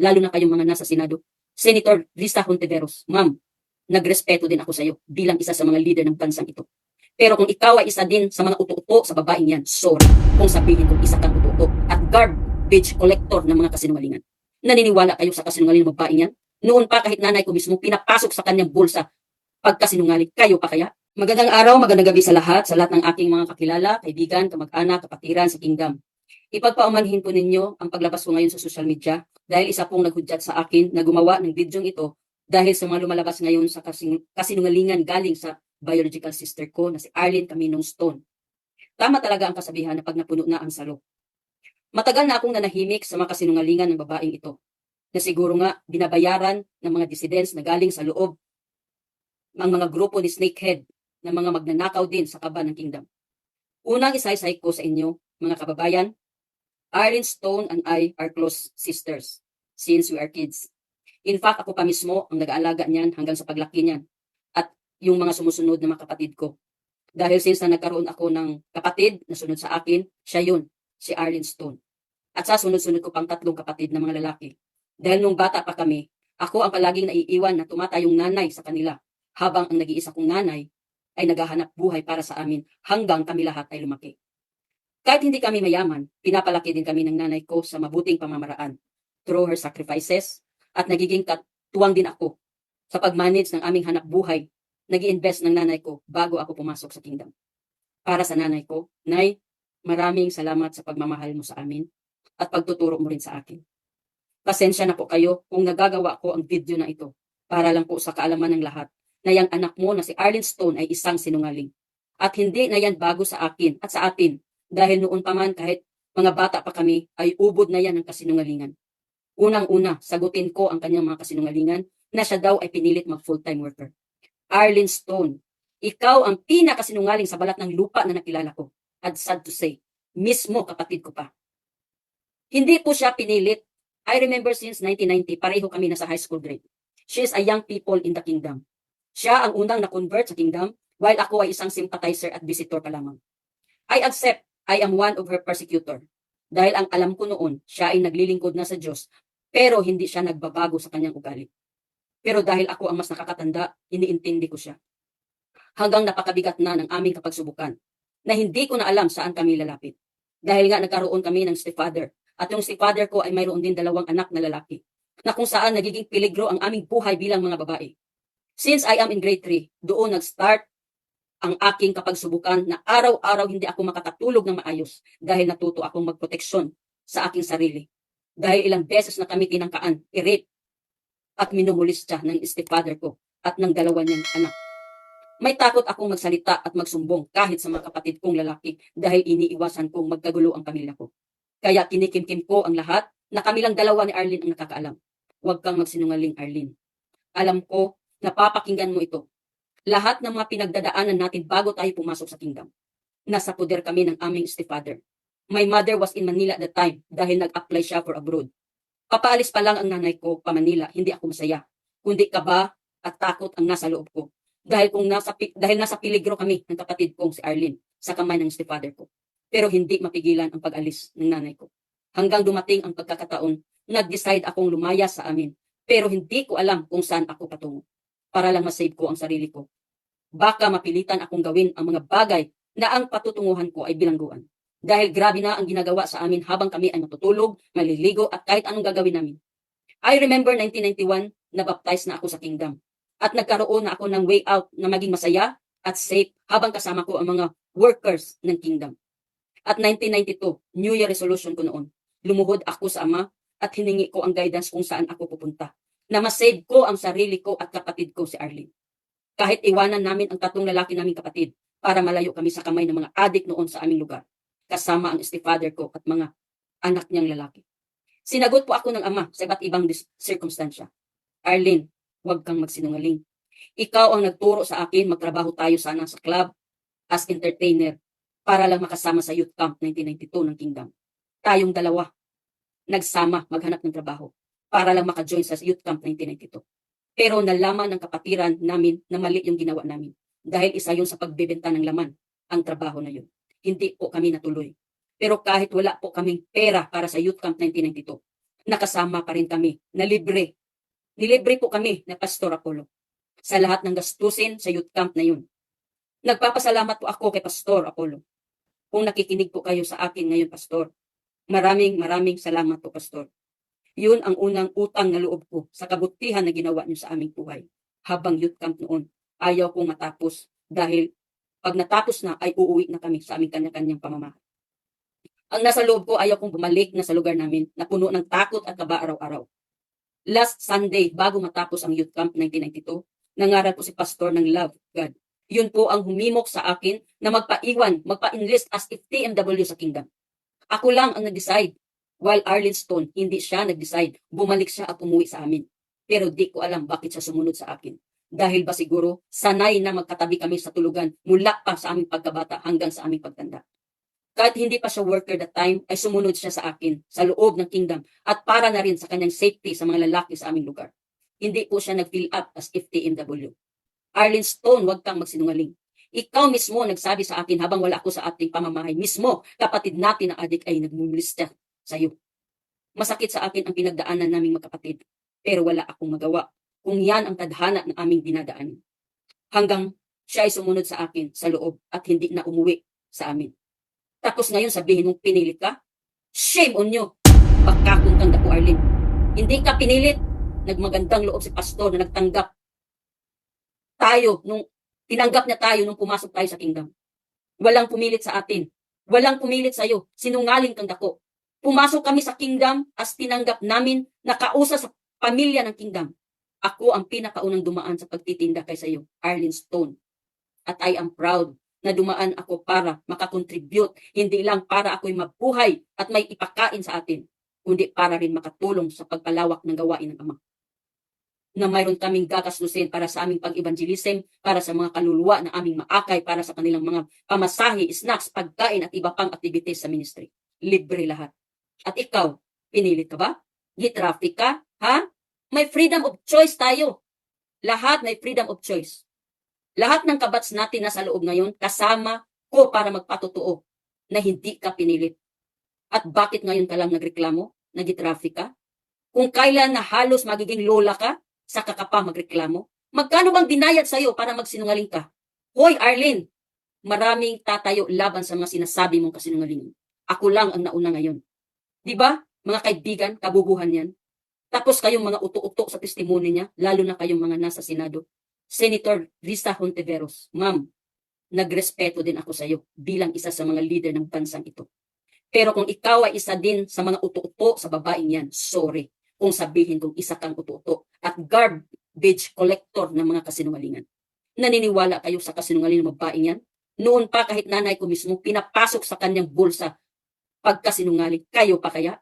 lalo na kayong mga nasa Senado. Senator Risa Hontiveros, ma'am, nagrespeto din ako sa iyo bilang isa sa mga leader ng bansang ito. Pero kung ikaw ay isa din sa mga uto-uto sa babaeng yan, sorry kung sabihin kong isa kang uto-uto at garbage collector ng mga kasinungalingan. Naniniwala kayo sa kasinungalingan ng babaeng yan? Noon pa kahit nanay ko mismo pinapasok sa kanyang bulsa pagkasinungaling. Kayo pa kaya? Magandang araw, magandang gabi sa lahat, sa lahat ng aking mga kakilala, kaibigan, kamag-anak, kapatiran sa kingdom. Ipagpaumanhin po ninyo ang paglabas ko ngayon sa social media dahil isa pong naghudyat sa akin na gumawa ng bidyong ito dahil sa mga lumalabas ngayon sa kasin- kasinungalingan galing sa biological sister ko na si Arlene Caminong Stone. Tama talaga ang kasabihan na pag napuno na ang salo. Matagal na akong nanahimik sa mga kasinungalingan ng babaeng ito na siguro nga binabayaran ng mga dissidents na galing sa loob ng mga grupo ni Snakehead na mga magnanakaw din sa kaba ng kingdom. Unang isaysay ko sa inyo, mga kababayan, Arlene Stone and I are close sisters since we are kids. In fact, ako pa mismo ang nag-aalaga niyan hanggang sa paglaki niyan at yung mga sumusunod na mga kapatid ko. Dahil since na nagkaroon ako ng kapatid na sunod sa akin, siya yun, si Arlene Stone. At sa sunod-sunod ko pang tatlong kapatid na mga lalaki. Dahil nung bata pa kami, ako ang palaging naiiwan na tumatayong nanay sa kanila habang ang nag-iisa kong nanay ay naghahanap buhay para sa amin hanggang kami lahat ay lumaki. Kahit hindi kami mayaman, pinapalaki din kami ng nanay ko sa mabuting pamamaraan through her sacrifices at nagiging katuwang din ako sa pag-manage ng aming hanap buhay. nag invest ng nanay ko bago ako pumasok sa kingdom. Para sa nanay ko, Nay, maraming salamat sa pagmamahal mo sa amin at pagtuturo mo rin sa akin. Pasensya na po kayo kung nagagawa ko ang video na ito para lang po sa kaalaman ng lahat na yung anak mo na si Arlene Stone ay isang sinungaling. At hindi na yan bago sa akin at sa atin dahil noon pa man kahit mga bata pa kami ay ubod na yan ng kasinungalingan. Unang-una, sagutin ko ang kanyang mga kasinungalingan na siya daw ay pinilit mag full-time worker. Arlene Stone, ikaw ang pinakasinungaling sa balat ng lupa na nakilala ko. At sad to say, mismo kapatid ko pa. Hindi ko siya pinilit. I remember since 1990, pareho kami na sa high school grade. She is a young people in the kingdom. Siya ang unang na-convert sa kingdom, while ako ay isang sympathizer at visitor pa lamang. I accept I am one of her persecutor. Dahil ang alam ko noon, siya ay naglilingkod na sa Diyos, pero hindi siya nagbabago sa kanyang ugali. Pero dahil ako ang mas nakakatanda, iniintindi ko siya. Hanggang napakabigat na ng aming kapagsubukan, na hindi ko na alam saan kami lalapit. Dahil nga nagkaroon kami ng stepfather, at yung stepfather ko ay mayroon din dalawang anak na lalaki, na kung saan nagiging peligro ang aming buhay bilang mga babae. Since I am in grade 3, doon nag-start ang aking kapagsubukan na araw-araw hindi ako makakatulog ng maayos dahil natuto akong magproteksyon sa aking sarili. Dahil ilang beses na kami tinangkaan, i-rape at minumulis siya ng stepfather ko at ng dalawa niyang anak. May takot akong magsalita at magsumbong kahit sa mga kapatid kong lalaki dahil iniiwasan kong magkagulo ang pamilya ko. Kaya kinikimkim ko ang lahat na kami lang dalawa ni Arlene ang nakakaalam. Huwag kang magsinungaling, Arlene. Alam ko, napapakinggan mo ito lahat ng mga pinagdadaanan natin bago tayo pumasok sa kingdom. Nasa poder kami ng aming stepfather. My mother was in Manila at the time dahil nag-apply siya for abroad. Papaalis pa lang ang nanay ko pa Manila, hindi ako masaya. Kundi kaba at takot ang nasa loob ko. Dahil kung nasa dahil nasa peligro kami ng kapatid kong si Arlene sa kamay ng stepfather ko. Pero hindi mapigilan ang pag-alis ng nanay ko. Hanggang dumating ang pagkakataon, nag-decide akong lumaya sa amin. Pero hindi ko alam kung saan ako patungo. Para lang masave ko ang sarili ko baka mapilitan akong gawin ang mga bagay na ang patutunguhan ko ay bilangguan. Dahil grabe na ang ginagawa sa amin habang kami ay matutulog, maliligo at kahit anong gagawin namin. I remember 1991 na baptized na ako sa kingdom. At nagkaroon na ako ng way out na maging masaya at safe habang kasama ko ang mga workers ng kingdom. At 1992, New Year resolution ko noon. Lumuhod ako sa Ama at hiningi ko ang guidance kung saan ako pupunta. Na masave ko ang sarili ko at kapatid ko si Arlene kahit iwanan namin ang tatlong lalaki naming kapatid para malayo kami sa kamay ng mga adik noon sa aming lugar, kasama ang stepfather ko at mga anak niyang lalaki. Sinagot po ako ng ama sa iba't ibang sirkumstansya. Arlene, huwag kang magsinungaling. Ikaw ang nagturo sa akin magtrabaho tayo sana sa club as entertainer para lang makasama sa youth camp 1992 ng Kingdom. Tayong dalawa nagsama maghanap ng trabaho para lang maka-join sa youth camp 1992. Pero nalaman ng kapatiran namin na mali yung ginawa namin. Dahil isa yun sa pagbebenta ng laman, ang trabaho na yun. Hindi po kami natuloy. Pero kahit wala po kaming pera para sa Youth Camp 1992, nakasama pa rin kami na libre. Nilibre po kami na Pastor Apollo sa lahat ng gastusin sa youth camp na yun. Nagpapasalamat po ako kay Pastor Apollo. Kung nakikinig po kayo sa akin ngayon, Pastor, maraming maraming salamat po, Pastor. Yun ang unang utang na loob ko sa kabutihan na ginawa niyo sa aming buhay. Habang youth camp noon, ayaw kong matapos dahil pag natapos na ay uuwi na kami sa aming kanya-kanyang pamamahay. Ang nasa loob ko, ayaw kong bumalik na sa lugar namin na puno ng takot at kaba araw-araw. Last Sunday, bago matapos ang youth camp 1992, nangaral po si pastor ng Love God. Yun po ang humimok sa akin na magpaiwan, magpa-enlist as if TMW sa kingdom. Ako lang ang nag-decide. While Arlen Stone, hindi siya nag-decide. Bumalik siya at umuwi sa amin. Pero di ko alam bakit siya sumunod sa akin. Dahil ba siguro, sanay na magkatabi kami sa tulugan mula pa sa aming pagkabata hanggang sa aming pagtanda. Kahit hindi pa siya worker that time, ay sumunod siya sa akin sa loob ng kingdom at para na rin sa kanyang safety sa mga lalaki sa aming lugar. Hindi po siya nag-fill up as FTMW. Arlen Stone, huwag kang magsinungaling. Ikaw mismo nagsabi sa akin habang wala ako sa ating pamamahay. Mismo, kapatid natin na adik ay nagmumulista sa iyo. Masakit sa akin ang pinagdaanan naming magkapatid. Pero wala akong magawa kung yan ang tadhana ng aming dinadaanan. Hanggang siya ay sumunod sa akin sa loob at hindi na umuwi sa amin. Tapos ngayon sabihin mong pinilit ka? Shame on you! Pagkakong kang dako, Arlene. Hindi ka pinilit. Nagmagandang loob si pastor na nagtanggap tayo nung tinanggap niya tayo nung pumasok tayo sa kingdom. Walang pumilit sa atin. Walang pumilit sa iyo. Sinungaling kang dako. Pumasok kami sa kingdom as tinanggap namin na kausa sa pamilya ng kingdom. Ako ang pinakaunang dumaan sa pagtitinda kay sa iyo, Arlene Stone. At I am proud na dumaan ako para makakontribute, hindi lang para ako'y mabuhay at may ipakain sa atin, kundi para rin makatulong sa pagpalawak ng gawain ng Ama na mayroon kaming gagastusin para sa aming pag-evangelism, para sa mga kaluluwa na aming maakay, para sa kanilang mga pamasahe, snacks, pagkain at iba pang activities sa ministry. Libre lahat. At ikaw, pinilit ka ba? Gitraffic ka? Ha? May freedom of choice tayo. Lahat may freedom of choice. Lahat ng kabats natin na sa loob ngayon, kasama ko para magpatotoo na hindi ka pinilit. At bakit ngayon ka lang nagreklamo? Nagitraffic ka? Kung kailan na halos magiging lola ka, saka ka magreklamo? Magkano bang binayad sa'yo para magsinungaling ka? Hoy, Arlene, maraming tatayo laban sa mga sinasabi mong kasinungalingan. Ako lang ang nauna ngayon. Di ba, mga kaibigan, kabubuhan yan? Tapos kayong mga uto-uto sa testimony niya, lalo na kayong mga nasa Senado. Senator Risa Hontiveros, ma'am, nagrespeto din ako sa iyo bilang isa sa mga leader ng bansang ito. Pero kung ikaw ay isa din sa mga uto-uto sa babaeng yan, sorry kung sabihin kong isa kang uto-uto at garbage collector ng mga kasinungalingan. Naniniwala kayo sa kasinungalingan ng babaeng yan? Noon pa kahit nanay ko mismo pinapasok sa kanyang bulsa pagkasinungaling. Kayo pa kaya?